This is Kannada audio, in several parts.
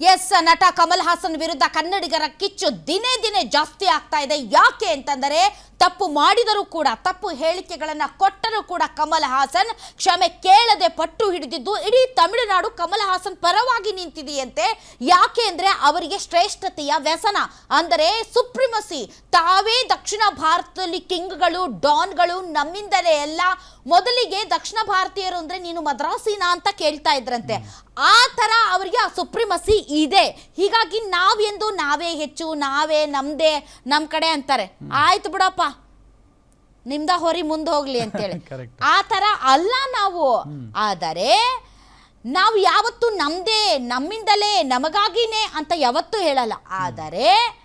ಎಸ್, ನಟ ಕಮಲ್ ಹಾಸನ್ ವಿರುದ್ಧ ಕನ್ನಡಿಗರ ಕಿಚ್ಚು ದಿನೇ ದಿನೇ ಜಾಸ್ತಿ ಆಗ್ತಾ ಇದೆ. ಯಾಕೆ ಅಂತಂದರೆ, ತಪ್ಪು ಮಾಡಿದರೂ ಕೂಡ, ತಪ್ಪು ಹೇಳಿಕೆಗಳನ್ನು ಕೊಟ್ಟರೂ ಕೂಡ ಕಮಲ್ ಹಾಸನ್ ಕ್ಷಮೆ ಕೇಳದೆ ಪಟ್ಟು ಹಿಡಿದಿದ್ದು, ಇಡೀ ತಮಿಳುನಾಡು ಕಮಲ್ ಹಾಸನ್ ಪರವಾಗಿ ನಿಂತಿದೆಯಂತೆ. ಯಾಕೆ ಅಂದರೆ, ಅವರಿಗೆ ಶ್ರೇಷ್ಠತೆಯ ವ್ಯಸನ. ಅಂದರೆ, ಸುಪ್ರಿಮಸಿ ತಾವೇ ದಕ್ಷಿಣ ಭಾರತದಲ್ಲಿ ಕಿಂಗ್ಗಳು, ಡಾನ್ಗಳು ನಮ್ಮಿಂದಲೇ ಎಲ್ಲ ಮೊದಲಿಗೆ ದಕ್ಷಿಣ ಭಾರತೀಯರು ಅಂದ್ರೆ ನೀನು ಮದ್ರಾಸಿನ ಅಂತ ಕೇಳ್ತಾ ಇದ್ರಂತೆ. ಆ ತರ ಅವರಿಗೆ ಆ ಸುಪ್ರೀಮಸಿ ಇದೆ. ಹೀಗಾಗಿ ನಾವೆಂದು ನಾವೇ ಹೆಚ್ಚು ನಾವೇ ನಮ್ದೇ ನಮ್ ಕಡೆ ಅಂತಾರೆ. ಆಯ್ತು ಬಿಡಪ್ಪ. ನಿಮ್ದ ಹೊರಿ ಮುಂದೆ ಹೋಗ್ಲಿ ಅಂತೇಳಿ. ಆ ತರ ಅಲ್ಲ ನಾವು. ಆದರೆ ನಾವು ಯಾವತ್ತು ನಮ್ದೇ ನಮ್ಮಿಂದಲೇ ನಮಗಾಗಿನೇ ಅಂತ ಯಾವತ್ತೂ ಹೇಳಲ್ಲ. ಆದರೆ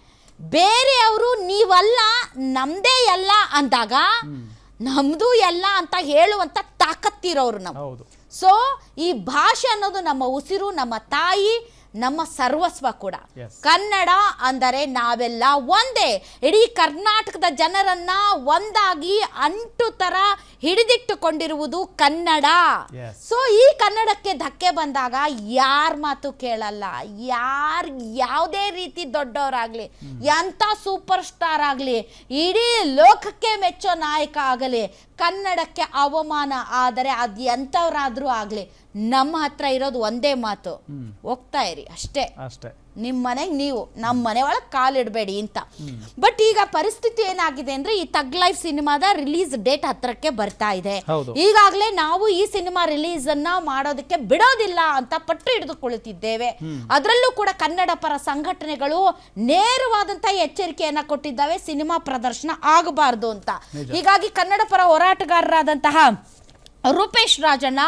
ಬೇರೆಯವರು ನೀವಲ್ಲ ನಮ್ದೇ ಅಲ್ಲ ಅಂದಾಗ ನಮ್ದು ಎಲ್ಲ ಅಂತ ಹೇಳುವಂತ ತಾಕತ್ತಿರೋರು ನಾವು ಸೊ ಈ ಭಾಷೆ ಅನ್ನೋದು ನಮ್ಮ ಉಸಿರು ನಮ್ಮ ತಾಯಿ ನಮ್ಮ ಸರ್ವಸ್ವ ಕೂಡ. ಕನ್ನಡ ಅಂದರೆ ನಾವೆಲ್ಲ ಒಂದೇ. ಇಡೀ ಕರ್ನಾಟಕದ ಜನರನ್ನ ಒಂದಾಗಿ ಅಂಟು ತರ ಹಿಡಿದಿಟ್ಟುಕೊಂಡಿರುವುದು ಕನ್ನಡ. ಸೊ ಈ ಕನ್ನಡಕ್ಕೆ ಧಕ್ಕೆ ಬಂದಾಗ ಯಾರ ಮಾತು ಕೇಳಲ್ಲ. ಯಾರ್ ಯಾವುದೇ ರೀತಿ ದೊಡ್ಡವರಾಗ್ಲಿ ಎಂಥ ಸೂಪರ್ ಸ್ಟಾರ್ ಆಗಲಿ ಇಡೀ ಲೋಕಕ್ಕೆ ಮೆಚ್ಚೋ ನಾಯಕ ಆಗಲಿ ಕನ್ನಡಕ್ಕೆ ಅವಮಾನ ಆದರೆ ಅದು ಎಂಥವ್ರಾದ್ರೂ ಆಗಲಿ ನಮ್ಮ ಹತ್ರ ಇರೋದು ಒಂದೇ ಮಾತು. ಹೋಗ್ತಾ ಇರಿ ಅಷ್ಟೇ. ಅಷ್ಟೇ. ನಿಮ್ಮ ಮನೆಗೆ ನೀವು ನಮ್ಮ ಮನೆ ಒಳಗೆ ಕಾಲಿಡಬೇಡಿ ಅಂತ. ಬಟ್ ಈಗ ಪರಿಸ್ಥಿತಿ ಏನಾಗಿದೆ ಅಂದ್ರೆ ಈ ತಗ್ ಲೈಫ್ ಸಿನಿಮಾದ ರಿಲೀಸ್ ಡೇಟ್ ಹತ್ರಕ್ಕೆ ಬರ್ತಾ ಇದೆ. ಈಗಾಗಲೇ ನಾವು ಈ ಸಿನಿಮಾ ರಿಲೀಸ್ ಅನ್ನ ಮಾಡೋದಕ್ಕೆ ಬಿಡೋದಿಲ್ಲ ಅಂತ ಪಟ್ಟು ಹಿಡಿದುಕೊಳ್ಳುತ್ತಿದ್ದೇವೆ ಕುಳಿತಿದ್ದೇವೆ ಅದರಲ್ಲೂ ಕೂಡ ಕನ್ನಡ ಪರ ಸಂಘಟನೆಗಳು ನೇರವಾದಂತಹ ಎಚ್ಚರಿಕೆಯನ್ನ ಕೊಟ್ಟಿದ್ದಾವೆ. ಸಿನಿಮಾ ಪ್ರದರ್ಶನ ಆಗಬಾರದು ಅಂತ. ಹೀಗಾಗಿ ಕನ್ನಡ ಪರ ಹೋರಾಟಗಾರರಾದಂತಹ ರೂಪೇಶ್ ರಾಜಣ್ಣ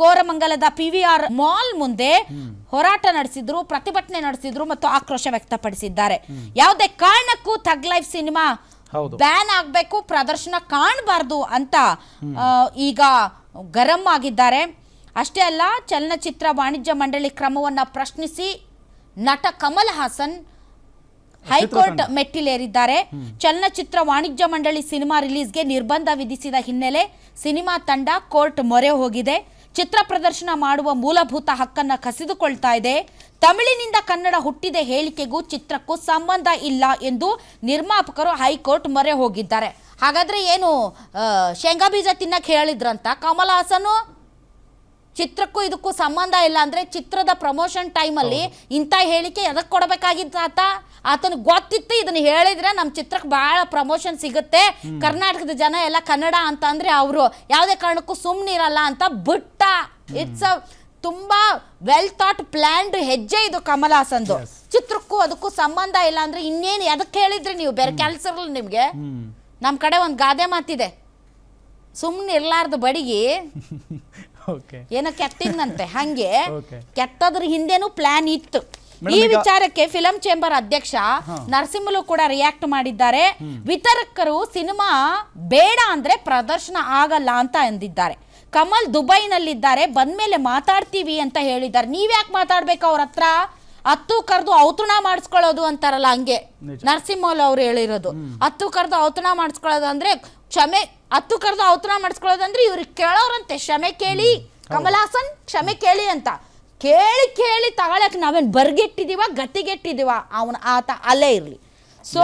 ಕೋರಮಂಗಲದ ಪಿ ವಿ ಆರ್ ಮಾಲ್ ಮುಂದೆ ಹೋರಾಟ ನಡೆಸಿದ್ರು ಪ್ರತಿಭಟನೆ ನಡೆಸಿದ್ರು ಮತ್ತು ಆಕ್ರೋಶ ವ್ಯಕ್ತಪಡಿಸಿದ್ದಾರೆ. ಯಾವುದೇ ಕಾರಣಕ್ಕೂ ಥಗ್ ಲೈಫ್ ಸಿನಿಮಾ. ಬ್ಯಾನ್ ಆಗಬೇಕು ಪ್ರದರ್ಶನ ಕಾಣಬಾರ್ದು ಅಂತ ಈಗ ಗರಂ ಆಗಿದ್ದಾರೆ. ಅಷ್ಟೇ ಅಲ್ಲ ಚಲನಚಿತ್ರ ವಾಣಿಜ್ಯ ಮಂಡಳಿ ಕ್ರಮವನ್ನ ಪ್ರಶ್ನಿಸಿ ನಟ ಕಮಲ್ ಹಾಸನ್ ಹೈಕೋರ್ಟ್ ಮೆಟ್ಟಿಲೇರಿದ್ದಾರೆ. ಚಲನಚಿತ್ರ ವಾಣಿಜ್ಯ ಮಂಡಳಿ ಸಿನಿಮಾ ರಿಲೀಸ್ಗೆ ನಿರ್ಬಂಧ ವಿಧಿಸಿದ ಹಿನ್ನೆಲೆ ಸಿನಿಮಾ ತಂಡ ಕೋರ್ಟ್ ಮೊರೆ ಹೋಗಿದೆ. ಚಿತ್ರ ಪ್ರದರ್ಶನ ಮಾಡುವ ಮೂಲಭೂತ ಹಕ್ಕನ್ನ ಕಸಿದುಕೊಳ್ತಾ ಇದೆ. ತಮಿಳಿನಿಂದ ಕನ್ನಡ ಹುಟ್ಟಿದ ಹೇಳಿಕೆಗೂ ಚಿತ್ರಕ್ಕೂ ಸಂಬಂಧ ಇಲ್ಲ ಎಂದು ನಿರ್ಮಾಪಕರು ಹೈಕೋರ್ಟ್ ಮೊರೆ ಹೋಗಿದ್ದಾರೆ. ಹಾಗಾದ್ರೆ ಏನು ಶೇಂಗಾ ಬೀಜ ತಿನ್ನಕ್ಕೆ ಹೇಳಿದ್ರಂತ ಕಮಲ್ ಹಾಸನು ಚಿತ್ರಕ್ಕೂ ಇದಕ್ಕೂ ಸಂಬಂಧ ಇಲ್ಲ ಅಂದ್ರೆ ಚಿತ್ರದ ಪ್ರಮೋಷನ್ ಟೈಮಲ್ಲಿ ಇಂಥ ಹೇಳಿಕೆ ಎದಕ್ಕೆ ಕೊಡಬೇಕಾಗಿತ್ತು ಆತ? ಆತನಿಗೆ ಗೊತ್ತಿತ್ತು ಇದನ್ನ ಹೇಳಿದ್ರೆ ನಮ್ಮ ಚಿತ್ರಕ್ಕೆ ಬಹಳ ಪ್ರಮೋಷನ್ ಸಿಗುತ್ತೆ. ಕರ್ನಾಟಕದ ಜನ ಎಲ್ಲ ಕನ್ನಡ ಅಂತ ಅಂದ್ರೆ ಅವರು ಯಾವುದೇ ಕಾರಣಕ್ಕೂ ಸುಮ್ಮನಿರಲ್ಲ ಅಂತ ಬಿಟ್ಟ. ಇಟ್ಸ್ ಅ ತುಂಬಾ ವೆಲ್ ಥಾಟ್ ಪ್ಲಾನ್ಡ್ ಹೆಜ್ಜೆ ಇದು ಕಮಲ್ ಹಾಸನ್ದು ಚಿತ್ರಕ್ಕೂ ಅದಕ್ಕೂ ಸಂಬಂಧ ಇಲ್ಲ ಅಂದ್ರೆ ಇನ್ನೇನು ಎದಕ್ಕೆ ಹೇಳಿದ್ರಿ ನೀವು? ಬೇರೆ ಕೆಲಸ ನಿಮಗೆ. ನಮ್ಮ ಕಡೆ ಒಂದು ಗಾದೆ ಮಾತಿದೆ. ಸುಮ್ಮನೆ ಇರ್ಲಾರ್ದು ಬಡಿಗೆ. ಏನೋ ಕೆತ್ತಿದ್ನಂತೆ ಹಂಗೆ. ಕೆಟ್ಟದ್ರ ಕೆತ್ತದ್ರ ಹಿಂದೆನೂ ಪ್ಲಾನ್ ಇತ್ತು. ಈ ವಿಚಾರಕ್ಕೆ ಫಿಲಂ ಚೇಂಬರ್ ಅಧ್ಯಕ್ಷ ನರಸಿಂಹಲು ಕೂಡ ರಿಯಾಕ್ಟ್ ಮಾಡಿದ್ದಾರೆ. ವಿತರಕರು ಸಿನಿಮಾ ಬೇಡ ಅಂದ್ರೆ ಪ್ರದರ್ಶನ ಆಗಲ್ಲ ಅಂತ ಅಂದಿದ್ದಾರೆ. ಕಮಲ್ ದುಬೈನಲ್ಲಿದ್ದಾರೆ ಬಂದ್ಮೇಲೆ ಮಾತಾಡ್ತೀವಿ ಅಂತ ಹೇಳಿದ್ದಾರೆ. ನೀವ್ಯಾಕೆ ಮಾತಾಡ್ಬೇಕು ಅವ್ರ ಹತ್ರ? ಹತ್ತು ಕರೆದು ಔತಣ ಮಾಡಿಸ್ಕೊಳ್ಳೋದು ಅಂತಾರಲ್ಲ ಹಂಗೆ. ನರಸಿಂಹಲ್ ಅವ್ರು ಹೇಳಿರೋದು. ಹತ್ತು ಕರೆದು ಔತಣ ಮಾಡಿಸ್ಕೊಳ್ಳೋದು ಅಂದ್ರೆ ಕ್ಷಮೆ ಹತ್ತು ಕರೆದು ಅವತರ ಮಾಡಿಸ್ಕೊಳ್ಳೋದಂದ್ರೆ ಇವ್ರಿಗೆ ಕೇಳೋರಂತೆ. ಕ್ಷಮೆ ಕೇಳಿ. ಕಮಲಾಸನ್ ಹಾಸನ್ ಕ್ಷಮೆ ಕೇಳಿ ಅಂತ. ಕೇಳಿ ಕೇಳಿ ತಗೊಳಕ್ ನಾವೇನು ಬರ್ಗೆಟ್ಟಿದೀವ ಗಟ್ಟಿಗೆಟ್ಟಿದೀವ? ಅವನ ಆತ ಅಲ್ಲೇ ಇರಲಿ. ಸೊ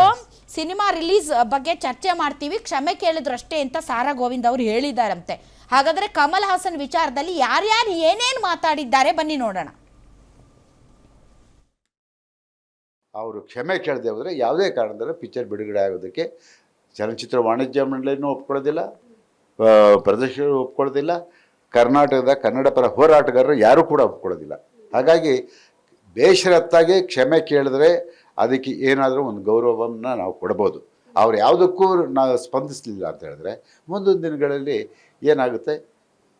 ಸಿನಿಮಾ ರಿಲೀಸ್ ಬಗ್ಗೆ ಚರ್ಚೆ ಮಾಡ್ತೀವಿ. ಕ್ಷಮೆ ಕೇಳಿದ್ರಷ್ಟೇ ಅಂತ ಸಾರಾ ಗೋವಿಂದ್ ಅವರು ಹೇಳಿದಾರಂತೆ. ಹಾಗಾದ್ರೆ ಕಮಲ್ ಹಾಸನ್ ವಿಚಾರದಲ್ಲಿ ಯಾರ್ಯಾರು ಏನೇನು ಮಾತಾಡಿದ್ದಾರೆ ಬನ್ನಿ ನೋಡೋಣ. ಅವರು ಕ್ಷಮೆ ಕೇಳದೆ ಹೋದರೆ ಯಾವುದೇ ಕಾರಣದಲ್ಲೂ ಪಿಕ್ಚರ್ ಬಿಡುಗಡೆ ಆಗೋದಕ್ಕೆ ಚಲನಚಿತ್ರ ವಾಣಿಜ್ಯ ಮಂಡಳಿನೂ ಒಪ್ಕೊಳ್ಳೋದಿಲ್ಲ ಪ್ರದರ್ಶನ ಒಪ್ಕೊಳ್ಳೋದಿಲ್ಲ, ಕರ್ನಾಟಕದ ಕನ್ನಡ ಪರ ಹೋರಾಟಗಾರರು ಯಾರೂ ಕೂಡ ಒಪ್ಕೊಳ್ಳೋದಿಲ್ಲ. ಹಾಗಾಗಿ ಬೇಷರತ್ತಾಗಿ ಕ್ಷಮೆ ಕೇಳಿದ್ರೆ ಅದಕ್ಕೆ ಏನಾದರೂ ಒಂದು ಗೌರವವನ್ನು ನಾವು ಕೊಡ್ಬೋದು. ಅವ್ರು ಯಾವುದಕ್ಕೂ ನಾವು ಸ್ಪಂದಿಸಲಿಲ್ಲ ಅಂತ ಹೇಳಿದ್ರೆ ಮುಂದಿನ ದಿನಗಳಲ್ಲಿ ಏನಾಗುತ್ತೆ?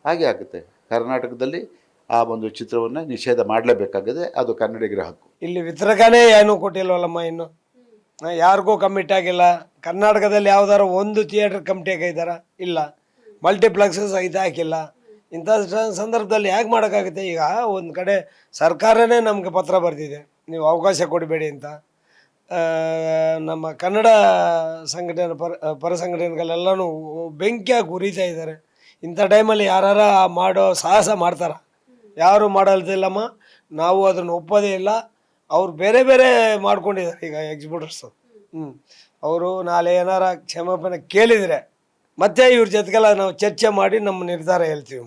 ಹಾಗೆ ಆಗುತ್ತೆ. ಕರ್ನಾಟಕದಲ್ಲಿ ಆ ಒಂದು ಚಿತ್ರವನ್ನು ನಿಷೇಧ ಮಾಡಲೇಬೇಕಾಗಿದೆ. ಅದು ಕನ್ನಡಿಗರ ಹಕ್ಕು. ಇಲ್ಲಿ ವಿತರಕನೇ ಏನೂ ಕೊಟ್ಟಿಲ್ವಲ್ಲಮ್ಮ ಇನ್ನು? ಯಾರಿಗೂ ಕಮ್ಮಿಟ್ ಆಗಿಲ್ಲ. ಕರ್ನಾಟಕದಲ್ಲಿ ಯಾವ್ದಾರು ಒಂದು ಥಿಯೇಟರ್ ಕಂಪ್ನಿಯಾಗಿ ಇದ್ದಾರ? ಇಲ್ಲ. ಮಲ್ಟಿಪ್ಲೆಕ್ಸಸ್ ಸಹಿತ ಹಾಕಿಲ್ಲ. ಇಂಥ ಸಂದರ್ಭದಲ್ಲಿ ಹೇಗೆ ಮಾಡೋಕ್ಕಾಗುತ್ತೆ? ಈಗ ಒಂದು ಕಡೆ ಸರ್ಕಾರನೇ ನಮಗೆ ಪತ್ರ ಬರ್ತಿದೆ ನೀವು ಅವಕಾಶ ಕೊಡಬೇಡಿ ಅಂತ. ನಮ್ಮ ಕನ್ನಡ ಸಂಘಟನೆ ಪರ ಪರ ಸಂಘಟನೆಗಳೆಲ್ಲನೂ ಬೆಂಕಿಯಾಗಿ ಉರಿತಾ ಇದ್ದಾರೆ. ಇಂಥ ಟೈಮಲ್ಲಿ ಯಾರು ಮಾಡೋ ಸಾಹಸ ಮಾಡ್ತಾರ? ಯಾರು ಮಾಡಲ್ದಿಲ್ಲಮ್ಮ ನಾವು ಅದನ್ನು ಒಪ್ಪೋದೇ ಇಲ್ಲ. ಅವ್ರು ಬೇರೆ ಬೇರೆ ಮಾಡ್ಕೊಂಡಿದ್ದಾರೆ ಈಗ ಎಕ್ಸಿಬಿಟರ್ಸ್ ಹ್ಞೂ ಅವರು ನಾಳೆ ಏನಾರ ಕ್ಷಮಾಪಣೆ ಕೇಳಿದರೆ ಮತ್ತೆ ಇವ್ರ ಜೊತೆಗೆಲ್ಲ ನಾವು ಚರ್ಚೆ ಮಾಡಿ ನಮ್ಮ ನಿರ್ಧಾರ ಹೇಳ್ತೀವಿ.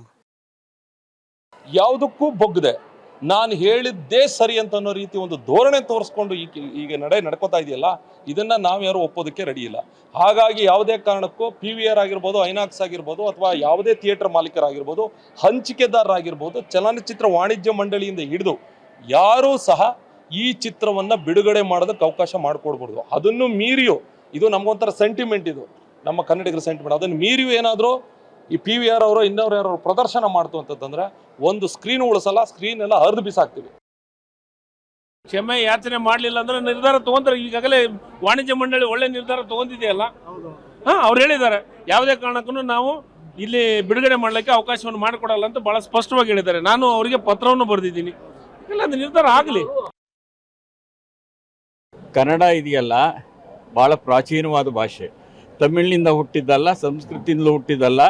ಯಾವುದಕ್ಕೂ ಬೊಗ್ಗದೆ. ನಾನು ಹೇಳಿದ್ದೇ ಸರಿ ಅಂತ ಅನ್ನೋ ರೀತಿ ಒಂದು ಧೋರಣೆ ತೋರಿಸ್ಕೊಂಡು ಈಗ ಈಗ ನಡೆ ನಡ್ಕೋತಾ ಇದೆಯಲ್ಲ, ಇದನ್ನ ನಾವು ಯಾರು ಒಪ್ಪೋದಕ್ಕೆ ರೆಡಿ ಇಲ್ಲ. ಹಾಗಾಗಿ ಯಾವುದೇ ಕಾರಣಕ್ಕೂ ಪಿ ವಿ ಆರ್ ಆಗಿರ್ಬೋದು ಐನಾಕ್ಸ್ ಆಗಿರ್ಬೋದು, ಅಥವಾ ಯಾವುದೇ ಥಿಯೇಟರ್ ಮಾಲೀಕರಾಗಿರ್ಬೋದು, ಹಂಚಿಕೆದಾರರಾಗಿರ್ಬೋದು, ಚಲನಚಿತ್ರ ವಾಣಿಜ್ಯ ಮಂಡಳಿಯಿಂದ ಹಿಡಿದು ಯಾರೂ ಸಹ ಈ ಚಿತ್ರವನ್ನ ಬಿಡುಗಡೆ ಮಾಡೋದಕ್ಕೆ ಅವಕಾಶ ಮಾಡಿಕೊಡ್ಬಾರ್ದು ಅದನ್ನು ಮೀರಿಯೋ, ಇದು ನಮಗೊಂಥರ ಸೆಂಟಿಮೆಂಟ್ ಇದು. ನಮ್ಮ ಕನ್ನಡಿಗರ ಸೆಂಟಿಮೆಂಟ್ ಅದನ್ನು ಮೀರಿಯೋ ಏನಾದರೂ ಈ ಪಿ ವಿ ಆರ್ ಅವರು ಇನ್ನವ್ರು ಯಾರು ಪ್ರದರ್ಶನ ಮಾಡ್ತು ಅಂತಂದ್ರೆ ಒಂದು ಸ್ಕ್ರೀನ್ ಉಳಿಸಲ್ಲ ಸ್ಕ್ರೀನ್ ಎಲ್ಲ ಹರಿದು ಬಿಸಾಕ್ತೀವಿ. ಕ್ಷಮೆ ಯಾಚನೆ ಮಾಡಲಿಲ್ಲ ಅಂದ್ರೆ ನಿರ್ಧಾರ ತಗೊಂಡ್ರೆ ಈಗಾಗಲೇ ವಾಣಿಜ್ಯ ಮಂಡಳಿ ಒಳ್ಳೆ ನಿರ್ಧಾರ ತಗೊಂಡಿದೆಯಲ್ಲ? ಹಾ, ಅವ್ರು ಹೇಳಿದ್ದಾರೆ. ಯಾವುದೇ ಕಾರಣಕ್ಕೂ ನಾವು ಇಲ್ಲಿ ಬಿಡುಗಡೆ ಮಾಡಲಿಕ್ಕೆ ಅವಕಾಶವನ್ನು ಮಾಡಿಕೊಡಲ್ಲ ಅಂತ ಬಹಳ ಸ್ಪಷ್ಟವಾಗಿ ಹೇಳಿದ್ದಾರೆ. ನಾನು ಅವರಿಗೆ ಪತ್ರವನ್ನು ಬರೆದಿದ್ದೀನಿ. ಇಲ್ಲ, ಅದು ನಿರ್ಧಾರ ಆಗಲಿ. ಕನ್ನಡ ಇದೆಯಲ್ಲ ಭಾಳ ಪ್ರಾಚೀನವಾದ ಭಾಷೆ. ತಮಿಳಿನಿಂದ ಹುಟ್ಟಿದ್ದಲ್ಲ ಸಂಸ್ಕೃತಿಯಿಂದ ಹುಟ್ಟಿದ್ದಲ್ಲ,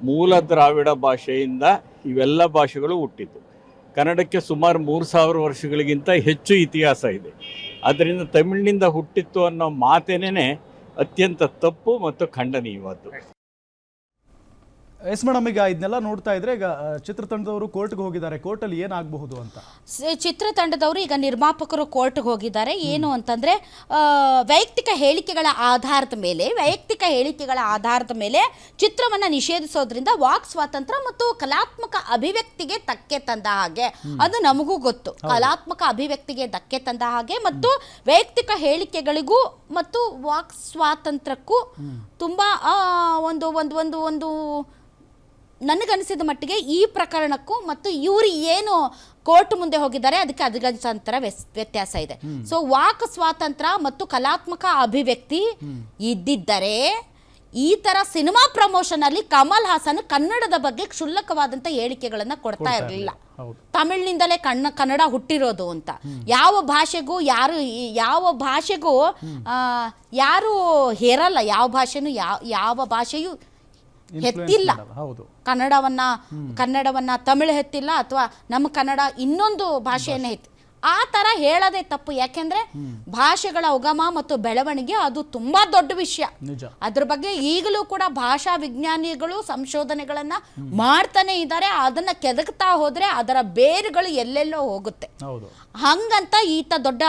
ಮೂಲ ದ್ರಾವಿಡ ಭಾಷೆಯಿಂದ ಇವೆಲ್ಲ ಭಾಷೆಗಳು ಹುಟ್ಟಿದ್ದು. ಕನ್ನಡಕ್ಕೆ ಸುಮಾರು ಮೂರು ಸಾವಿರ ವರ್ಷಗಳಿಗಿಂತ ಹೆಚ್ಚು ಇತಿಹಾಸ ಇದೆ. ಅದರಿಂದ ತಮಿಳಿನಿಂದ ಹುಟ್ಟಿತ್ತು ಅನ್ನೋ ಮಾತೇನೇ ಅತ್ಯಂತ ತಪ್ಪು ಮತ್ತು ಖಂಡನೀಯವಾದ್ದು. ಎಸ್ ಮೇಡಮ್ ಈಗ ಇದನ್ನೆಲ್ಲ ನೋಡ್ತಾ ಇದ್ರೆ ಈಗ ಚಿತ್ರತಂಡದವರು ಕೋರ್ಟ್ಗೆ ಹೋಗಿದ್ದಾರೆ. ಕೋರ್ಟಲ್ಲಿ ಏನಾಗಬಹುದು ಅಂತ? ಚಿತ್ರತಂಡದವರು ಈಗ ನಿರ್ಮಾಪಕರು ಕೋರ್ಟ್ಗೆ ಹೋಗಿದ್ದಾರೆ. ಏನು ಅಂತಂದ್ರೆ ವೈಯಕ್ತಿಕ ಹೇಳಿಕೆಗಳ ಆಧಾರದ ಮೇಲೆ ವೈಯಕ್ತಿಕ ಹೇಳಿಕೆಗಳ ಆಧಾರದ ಮೇಲೆ ಚಿತ್ರವನ್ನ ನಿಷೇಧಿಸೋದ್ರಿಂದ ವಾಕ್ ಸ್ವಾತಂತ್ರ್ಯ ಮತ್ತು ಕಲಾತ್ಮಕ ಅಭಿವ್ಯಕ್ತಿಗೆ ಧಕ್ಕೆ ತಂದ ಹಾಗೆ. ಅದು ನಮಗೂ ಗೊತ್ತು. ಕಲಾತ್ಮಕ ಅಭಿವ್ಯಕ್ತಿಗೆ ಧಕ್ಕೆ ತಂದ ಹಾಗೆ ಮತ್ತು ವೈಯಕ್ತಿಕ ಹೇಳಿಕೆಗಳಿಗೂ ಮತ್ತು ವಾಕ್ ಸ್ವಾತಂತ್ರ್ಯಕ್ಕೂ ತುಂಬಾ ಒಂದು ಒಂದು ಒಂದು ಒಂದು ನನಗನಿಸಿದ ಮಟ್ಟಿಗೆ ಈ ಪ್ರಕರಣಕ್ಕೂ ಮತ್ತು ಇವರು ಏನು ಕೋರ್ಟ್ ಮುಂದೆ ಹೋಗಿದ್ದಾರೆ ಅದಕ್ಕೆ ಅದಗಂತರ ವ್ಯತ್ಯಾಸ ಇದೆ. ಸೊ ವಾಕ್ ಸ್ವಾತಂತ್ರ್ಯ ಮತ್ತು ಕಲಾತ್ಮಕ ಅಭಿವ್ಯಕ್ತಿ ಇದ್ದಿದ್ದರೆ ಈ ತರ ಸಿನಿಮಾ ಪ್ರಮೋಷನ್ ಅಲ್ಲಿ ಕಮಲ್ ಹಾಸನ್ ಕನ್ನಡದ ಬಗ್ಗೆ ಕ್ಷುಲ್ಲಕವಾದಂತ ಹೇಳಿಕೆಗಳನ್ನ ಕೊಡ್ತಾ ಇರಲಿಲ್ಲ. ತಮಿಳಿನಿಂದಲೇ ಕಣ್ಣ ಕನ್ನಡ ಹುಟ್ಟಿರೋದು ಅಂತ. ಯಾವ ಭಾಷೆಗೂ ಯಾರು ಯಾವ ಭಾಷೆಗೂ ಯಾರು ಹೇರಲ್ಲ. ಯಾವ ಭಾಷೆನೂ ಯಾವ ಯಾವ ಭಾಷೆಯೂ ಹೆತ್ತಿಲ್ಲ. ಹೌದು. ಕನ್ನಡವನ್ನ ಕನ್ನಡವನ್ನ ತಮಿಳು ಹೆತ್ತಿಲ್ಲ ಅಥವಾ ನಮ್ಮ ಕನ್ನಡ ಇನ್ನೊಂದು ಭಾಷೆಯನ್ನ ಹೆತ್ತಿ ಆ ತರ ಹೇಳೋದೇ ತಪ್ಪು. ಯಾಕೆಂದ್ರೆ ಭಾಷೆಗಳ ಉಗಮ ಮತ್ತು ಬೆಳವಣಿಗೆ ಅದು ತುಂಬಾ ದೊಡ್ಡ ವಿಷಯ. ಅದ್ರ ಬಗ್ಗೆ ಈಗಲೂ ಕೂಡ ಭಾಷಾ ವಿಜ್ಞಾನಿಗಳು ಸಂಶೋಧನೆಗಳನ್ನ ಮಾಡ್ತಾನೆ ಇದ್ದಾರೆ. ಅದನ್ನ ಕೆದಕ್ತಾ ಹೋದ್ರೆ ಅದರ ಬೇರುಗಳು ಎಲ್ಲೆಲ್ಲೋ ಹೋಗುತ್ತೆ. ಹಂಗಂತ ಈತ ದೊಡ್ಡ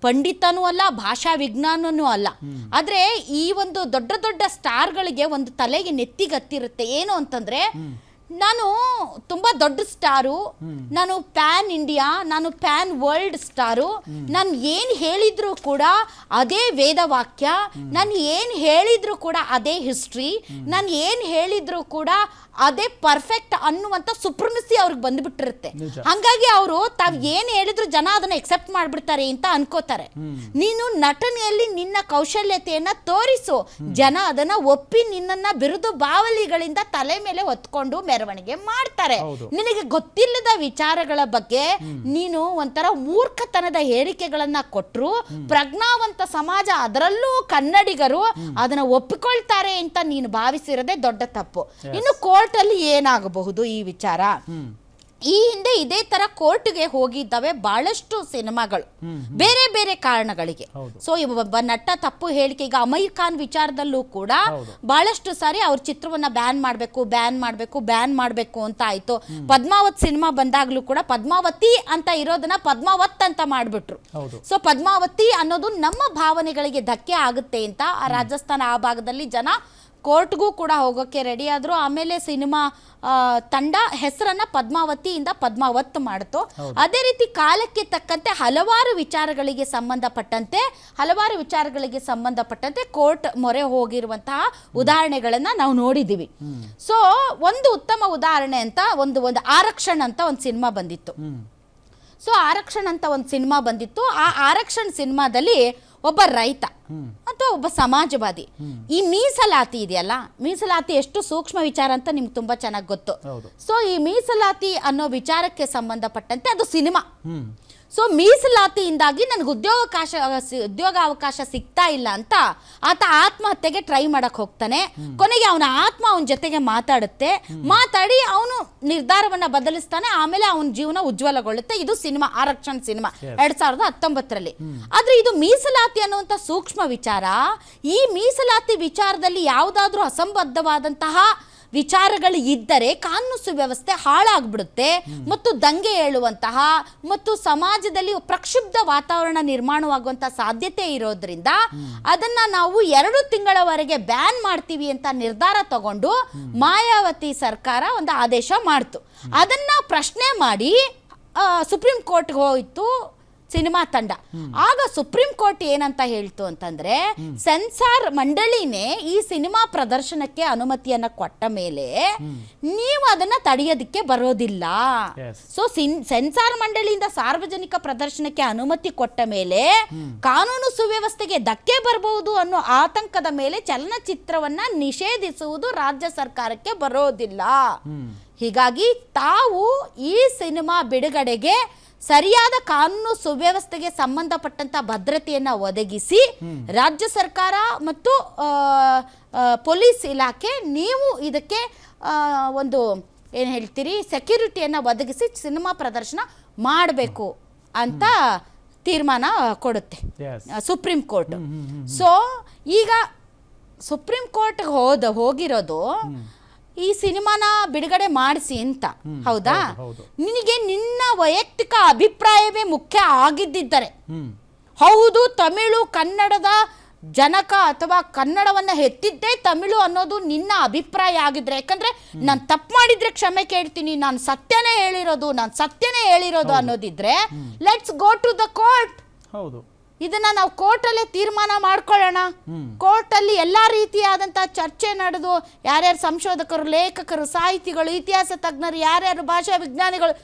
ಪಂಡಿತನೂ ಅಲ್ಲ ಭಾಷಾ ವಿಜ್ಞಾನನೂ ಅಲ್ಲ. ಆದ್ರೆ ಈ ಒಂದು ದೊಡ್ಡ ದೊಡ್ಡ ಸ್ಟಾರ್ಗಳಿಗೆ ಒಂದು ತಲೆಗೆ ನೆತ್ತಿಗತ್ತಿರುತ್ತೆ. ಏನು ಅಂತಂದ್ರೆ ನಾನು ತುಂಬಾ ದೊಡ್ಡ ಸ್ಟಾರು ನಾನು ಪ್ಯಾನ್ ಇಂಡಿಯಾ ನಾನು ಪ್ಯಾನ್ ವರ್ಲ್ಡ್ ಸ್ಟಾರು. ನಾನು ಏನು ಹೇಳಿದ್ರು ಕೂಡ ಅದೇ ವೇದವಾಕ್ಯ ನಾನು ಏನು ಹೇಳಿದ್ರು ಕೂಡ ಅದೇ ಹಿಸ್ಟ್ರಿ ನಾನು ಏನು ಹೇಳಿದ್ರು ಕೂಡ ಅದೇ ಪರ್ಫೆಕ್ಟ್ ಅನ್ನುವಂಥ ಸುಪ್ರಮಿಸಿ ಅವ್ರಿಗೆ ಬಂದ್ಬಿಟ್ಟಿರುತ್ತೆ. ಹಾಗಾಗಿ ಅವರು ತಾವು ಏನು ಹೇಳಿದ್ರು ಜನ ಅದನ್ನ ಎಕ್ಸೆಪ್ಟ್ ಮಾಡ್ಬಿಡ್ತಾರೆ ಅಂತ ಅನ್ಕೋತಾರೆ. ನೀನು ನಟನೆಯಲ್ಲಿ ನಿನ್ನ ಕೌಶಲ್ಯತೆಯನ್ನ ತೋರಿಸು. ಜನ ಅದನ್ನ ಒಪ್ಪಿ ನಿನ್ನನ್ನ ಬಿರುದು ಬಾವಲಿಗಳಿಂದ ತಲೆ ಮೇಲೆ ಹೊತ್ಕೊಂಡು ಮೆರವಣಿಗೆ ಮಾಡ್ತಾರೆ. ನಿನಗೆ ಗೊತ್ತಿಲ್ಲದ ವಿಚಾರಗಳ ಬಗ್ಗೆ ನೀನು ಒಂಥರ ಮೂರ್ಖತನದ ಹೇಳಿಕೆಗಳನ್ನ ಕೊಟ್ರು ಪ್ರಜ್ಞಾವಂತ ಸಮಾಜ ಅದರಲ್ಲೂ ಕನ್ನಡಿಗರು ಅದನ್ನ ಒಪ್ಪಿಕೊಳ್ತಾರೆ ಅಂತ ನೀನು ಭಾವಿಸಿರೋದೇ ದೊಡ್ಡ ತಪ್ಪು. ಇನ್ನು ಕೋರ್ಟ್ ಅಲ್ಲಿ ಏನಾಗಬಹುದು ಈ ವಿಚಾರ? ಈ ಹಿಂದೆ ಇದೇ ತರ ಕೋರ್ಟ್ಗೆ ಹೋಗಿದ್ದಾವೆ ಬಹಳಷ್ಟು ಸಿನಿಮಾಗಳು. ಬೇರೆ ಬೇರೆ ಕಾರಣಗಳಿಗೆ. ಸೊ ಒಬ್ಬ ನಟ ತಪ್ಪು ಹೇಳಿಕೆ ಈಗ ಅಮೀರ್ ಖಾನ್ ವಿಚಾರದಲ್ಲೂ ಕೂಡ ಬಹಳಷ್ಟು ಸಾರಿ ಅವ್ರ ಚಿತ್ರವನ್ನ ಬ್ಯಾನ್ ಮಾಡಬೇಕು ಬ್ಯಾನ್ ಮಾಡಬೇಕು ಬ್ಯಾನ್ ಮಾಡಬೇಕು ಅಂತ ಆಯ್ತು. ಪದ್ಮಾವತ್ ಸಿನಿಮಾ ಬಂದಾಗ್ಲೂ ಕೂಡ ಪದ್ಮಾವತಿ ಅಂತ ಇರೋದನ್ನ ಪದ್ಮಾವತ್ ಅಂತ ಮಾಡ್ಬಿಟ್ರು. ಸೊ ಪದ್ಮಾವತಿ ಅನ್ನೋದು ನಮ್ಮ ಭಾವನೆಗಳಿಗೆ ಧಕ್ಕೆ ಆಗುತ್ತೆ ಅಂತ ಆ ರಾಜಸ್ಥಾನ ಆ ಭಾಗದಲ್ಲಿ ಜನ ಕೋರ್ಟ್ಗೂ ಕೂಡ ಹೋಗೋಕ್ಕೆ ರೆಡಿ ಆದರು. ಆಮೇಲೆ ಸಿನಿಮಾ ತಂಡ ಹೆಸರನ್ನ ಪದ್ಮಾವತಿಯಿಂದ ಪದ್ಮಾವತ್ ಮಾಡಿತು. ಅದೇ ರೀತಿ ಕಾಲಕ್ಕೆ ತಕ್ಕಂತೆ ಹಲವಾರು ವಿಚಾರಗಳಿಗೆ ಸಂಬಂಧಪಟ್ಟಂತೆ ಹಲವಾರು ವಿಚಾರಗಳಿಗೆ ಸಂಬಂಧಪಟ್ಟಂತೆ ಕೋರ್ಟ್ ಮೊರೆ ಹೋಗಿರುವಂತಹ ಉದಾಹರಣೆಗಳನ್ನು ನಾವು ನೋಡಿದ್ದೀವಿ ಸೊ ಒಂದು ಉತ್ತಮ ಉದಾಹರಣೆ ಅಂತ ಒಂದು ಒಂದು ಆರಕ್ಷಣ ಅಂತ ಒಂದು ಸಿನಿಮಾ ಬಂದಿತ್ತು. ಸೊ ಆರಕ್ಷಣ್ ಅಂತ ಒಂದು ಸಿನಿಮಾ ಬಂದಿತ್ತು. ಆ ಆರಕ್ಷಣ್ ಸಿನಿಮಾದಲ್ಲಿ ಒಬ್ಬ ರೈತ ಅಥವಾ ಒಬ್ಬ ಸಮಾಜವಾದಿ. ಈ ಮೀಸಲಾತಿ ಇದೆಯಲ್ಲ? ಮೀಸಲಾತಿ ಎಷ್ಟು ಸೂಕ್ಷ್ಮ ವಿಚಾರ ಅಂತ ನಿಮ್ಗೆ ತುಂಬಾ ಚೆನ್ನಾಗಿ ಗೊತ್ತು. ಸೊ ಈ ಮೀಸಲಾತಿ ಅನ್ನೋ ವಿಚಾರಕ್ಕೆ ಸಂಬಂಧಪಟ್ಟಂತೆ ಅದು ಸಿನಿಮಾ. ಸೊ ಮೀಸಲಾತಿಯಿಂದಾಗಿ ನನಗೆ ಉದ್ಯೋಗಾವಕಾಶ ಉದ್ಯೋಗ ಉದ್ಯೋಗಾವಕಾಶ ಸಿಗ್ತಾ ಇಲ್ಲ ಅಂತ ಆತ ಆತ್ಮಹತ್ಯೆಗೆ ಟ್ರೈ ಮಾಡಕ್ ಹೋಗ್ತಾನೆ. ಕೊನೆಗೆ ಅವನ ಆತ್ಮ ಅವನ ಜೊತೆಗೆ ಮಾತಾಡುತ್ತೆ. ಮಾತಾಡಿ ಅವನು ನಿರ್ಧಾರವನ್ನ ಬದಲಿಸ್ತಾನೆ. ಆಮೇಲೆ ಅವನ ಜೀವನ ಉಜ್ವಲಗೊಳ್ಳುತ್ತೆ. ಇದು ಸಿನಿಮಾ ಆರಕ್ಷಣ್ ಸಿನಿಮಾ. ಎರಡ್ ಸಾವಿರದ ಹತ್ತೊಂಬತ್ತರಲ್ಲಿ. ಆದ್ರೆ ಇದು ಮೀಸಲಾತಿ ಅನ್ನುವಂಥ ಸೂಕ್ಷ್ಮ ವಿಚಾರ. ಈ ಮೀಸಲಾತಿ ವಿಚಾರದಲ್ಲಿ ಯಾವುದಾದ್ರೂ ಅಸಂಬದ್ಧವಾದಂತಹ ವಿಚಾರಗಳು ಇದ್ದರೆ ಕಾನೂನು ಸುವ್ಯವಸ್ಥೆ ಹಾಳಾಗ್ಬಿಡುತ್ತೆ ಮತ್ತು ದಂಗೆ ಏಳುವಂತಹ ಮತ್ತು ಸಮಾಜದಲ್ಲಿ ಪ್ರಕ್ಷುಬ್ಧ ವಾತಾವರಣ ನಿರ್ಮಾಣವಾಗುವಂತಹ ಸಾಧ್ಯತೆ ಇರೋದ್ರಿಂದ ಅದನ್ನ ನಾವು ಎರಡು ತಿಂಗಳವರೆಗೆ ಬ್ಯಾನ್ ಮಾಡ್ತೀವಿ ಅಂತ ನಿರ್ಧಾರ ತಗೊಂಡು ಮಾಯಾವತಿ ಸರ್ಕಾರ ಒಂದು ಆದೇಶ ಮಾಡ್ತು. ಅದನ್ನ ಪ್ರಶ್ನೆ ಮಾಡಿ ಸುಪ್ರೀಂ ಕೋರ್ಟ್ಗೆ ಹೋಯ್ತು. ಸಿನಿಮಾ ತಂಡ. ಆಗ ಸುಪ್ರೀಂ ಕೋರ್ಟ್ ಏನಂತ ಹೇಳ್ತು ಅಂತಂದ್ರೆ ಸೆನ್ಸಾರ್ ಮಂಡಳಿನೇ ಈ ಸಿನಿಮಾ ಪ್ರದರ್ಶನಕ್ಕೆ ಅನುಮತಿಯನ್ನ ಕೊಟ್ಟ ಮೇಲೆ ನೀವು ಅದನ್ನ ತಡೆಯೋದಿಕ್ಕೆ ಬರೋದಿಲ್ಲ. ಸೊ ಸೆನ್ಸಾರ್ ಮಂಡಳಿಯಿಂದ ಸಾರ್ವಜನಿಕ ಪ್ರದರ್ಶನಕ್ಕೆ ಅನುಮತಿ ಕೊಟ್ಟ ಮೇಲೆ ಕಾನೂನು ಸುವ್ಯವಸ್ಥೆಗೆ ಧಕ್ಕೆ ಬರಬಹುದು ಅನ್ನೋ ಆತಂಕದ ಮೇಲೆ ಚಲನಚಿತ್ರವನ್ನ ನಿಷೇಧಿಸುವುದು ರಾಜ್ಯ ಸರ್ಕಾರಕ್ಕೆ ಬರೋದಿಲ್ಲ. ಹೀಗಾಗಿ ತಾವು ಈ ಸಿನಿಮಾ ಬಿಡುಗಡೆಗೆ ಸರಿಯಾದ ಕಾನೂನು ಸುವ್ಯವಸ್ಥೆಗೆ ಸಂಬಂಧಪಟ್ಟಂತ ಭದ್ರತೆಯನ್ನ ಒದಗಿಸಿ ರಾಜ್ಯ ಸರ್ಕಾರ ಮತ್ತು ಪೊಲೀಸ್ ಇಲಾಖೆ ನೀವು ಇದಕ್ಕೆ ಒಂದು ಏನು ಹೇಳ್ತೀರಿ ಸೆಕ್ಯೂರಿಟಿಯನ್ನು ಒದಗಿಸಿ ಸಿನಿಮಾ ಪ್ರದರ್ಶನ ಮಾಡಬೇಕು ಅಂತ ತೀರ್ಮಾನ ಕೊಡುತ್ತೆ. ಸುಪ್ರೀಂ ಕೋರ್ಟ್ ಸೊ ಈಗ ಸುಪ್ರೀಂ ಕೋರ್ಟ್ ಹೋದ ಹೋಗಿರೋದು ಈ ಸಿನಿಮಾನ ಬಿಡುಗಡೆ ಮಾಡಿಸಿ ಅಂತ. ಹೌದಾ. ನಿನಗೆ ನಿನ್ನ ವೈಯಕ್ತಿಕ ಅಭಿಪ್ರಾಯವೇ ಮುಖ್ಯ ಆಗಿದ್ದಿದ್ದರೆ. ಹೌದು ತಮಿಳು ಕನ್ನಡದ ಜನಕ ಅಥವಾ ಕನ್ನಡವನ್ನ ಹೆತ್ತಿದ್ದೇ ತಮಿಳು ಅನ್ನೋದು ನಿನ್ನ ಅಭಿಪ್ರಾಯ ಆಗಿದ್ರೆ. ಯಾಕಂದ್ರೆ ನಾನು ತಪ್ಪು ಮಾಡಿದ್ರೆ ಕ್ಷಮೆ ಕೇಳ್ತೀನಿ ನಾನು ಸತ್ಯನೇ ಹೇಳಿರೋದು ನಾನು ಸತ್ಯನೇ ಹೇಳಿರೋದು ಅನ್ನೋದಿದ್ರೆ let's go to the court ಹೌದು. ಇದನ್ನ ನಾವು ಕೋರ್ಟಲ್ಲೇ ತೀರ್ಮಾನ ಮಾಡ್ಕೊಳ್ಳೋಣ. ಕೋರ್ಟಲ್ಲಿ ಎಲ್ಲಾ ರೀತಿಯಾದಂತಹ ಚರ್ಚೆ ನಡೆದು ಯಾರ್ಯಾರು ಸಂಶೋಧಕರು ಲೇಖಕರು ಸಾಹಿತಿಗಳು ಇತಿಹಾಸ ತಜ್ಞರು ಯಾರ್ಯಾರು ಭಾಷಾ ವಿಜ್ಞಾನಿಗಳು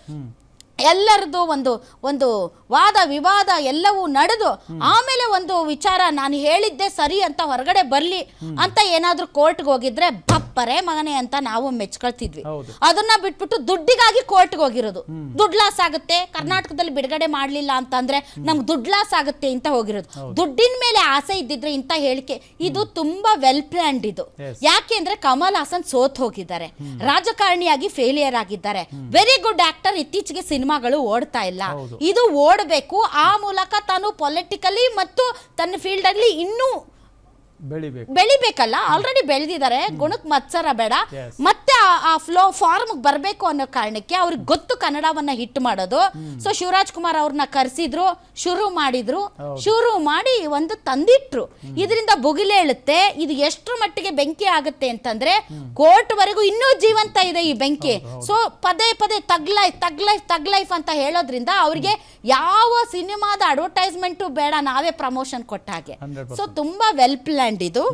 ಎಲ್ಲರದ್ದು ಒಂದು ಒಂದು ವಾದ ವಿವಾದ ಎಲ್ಲವೂ ನಡೆದು ಆಮೇಲೆ ಒಂದು ವಿಚಾರ ನಾನು ಹೇಳಿದ್ದೆ ಸರಿ ಅಂತ ಹೊರಗಡೆ ಬರಲಿ ಅಂತ ಏನಾದರೂ ಕೋರ್ಟ್ಗೆ ಹೋಗಿದ್ರೆ ಬಪ್ಪರೆ ಮಗನೆ ಅಂತ ನಾವು ಮೆಚ್ಕೊಳ್ತಿದ್ವಿ. ಅದನ್ನ ಬಿಟ್ಬಿಟ್ಟು ದುಡ್ಡಿಗಾಗಿ ಕೋರ್ಟ್ಗೆ ಹೋಗಿರೋದು. ದುಡ್ಡು ಲಾಸ್ ಆಗುತ್ತೆ ಕರ್ನಾಟಕದಲ್ಲಿ ಬಿಡುಗಡೆ ಮಾಡಲಿಲ್ಲ ಅಂತಂದ್ರೆ ನಮ್ಗೆ ದುಡ್ಡು ಲಾಸ್ ಆಗುತ್ತೆ ಅಂತ ಹೋಗಿರೋದು. ದುಡ್ಡಿನ ಮೇಲೆ ಆಸೆ ಇದ್ದಿದ್ರೆ ಇಂಥ ಹೇಳಿಕೆ ಇದು ತುಂಬಾ ವೆಲ್ ಪ್ಲಾನ್ಡ್ ಇದು. ಯಾಕೆ ಅಂದ್ರೆ ಕಮಲ್ ಹಾಸನ್ ಸೋತ್ ಹೋಗಿದ್ದಾರೆ. ರಾಜಕಾರಣಿಯಾಗಿ ಫೇಲಿಯರ್ ಆಗಿದ್ದಾರೆ. ವೆರಿ ಗುಡ್ ಆಕ್ಟರ್ ಇತ್ತೀಚೆಗೆ ಸಿನಿಮಾಗಳು ಓಡ್ತಾ ಇಲ್ಲ. ಇದು ಓಡಬೇಕು. ಆ ಮೂಲಕ ತಾನು ಪೊಲಿಟಿಕಲಿ ಮತ್ತು ತನ್ನ ಫೀಲ್ಡ್ ಅಲ್ಲಿ ಇನ್ನೂ ಬೆಳಿಬೇಕು. ಬೆಳಿಬೇಕಲ್ಲ? ಆಲ್ರೆಡಿ ಬೆಳೆದಿದ್ದಾರೆ ಗುಣಕ್ಕೆ ಮತ್ಸರ ಬೇಡ. ಮತ್ತೆ ಆ- ಫ್ಲೋ ಫಾರ್ಮ್ ಬರಬೇಕು ಅನ್ನೋ ಕಾರಣಕ್ಕೆ ಅವ್ರಿಗೆ ಗೊತ್ತು ಕನ್ನಡವನ್ನ ಹಿಟ್ ಮಾಡೋದು. ಸೊ ಶಿವರಾಜ್ ಕುಮಾರ್ ಅವ್ರನ್ನ ಕರೆಸಿದ್ರು ಶುರು ಮಾಡಿದ್ರು. ಶುರು ಮಾಡಿ ಒಂದು ತಂದಿಟ್ರು. ಇದರಿಂದ ಬುಗಿಲೇಳುತ್ತೆ ಇದು ಎಷ್ಟು ಮಟ್ಟಿಗೆ ಬೆಂಕಿ ಆಗುತ್ತೆ ಅಂತಂದ್ರೆ ಕೋರ್ಟ್ ವರೆಗೂ ಇನ್ನೂ ಜೀವಂತ ಇದೆ ಈ ಬೆಂಕಿ. ಸೊ ಪದೇ ಪದೇ thug life thug life thug life ಅಂತ ಹೇಳೋದ್ರಿಂದ ಅವ್ರಿಗೆ ಯಾವ ಸಿನಿಮಾದ ಅಡ್ವರ್ಟೈಸ್ಮೆಂಟು ಬೇಡ ನಾವೇ ಪ್ರಮೋಷನ್ ಕೊಟ್ಟ ಹಾಗೆ. 100%. ಸೊ ತುಂಬಾ ವೆಲ್ ಪ್ಲಾನ್ಡ್ ಇದು.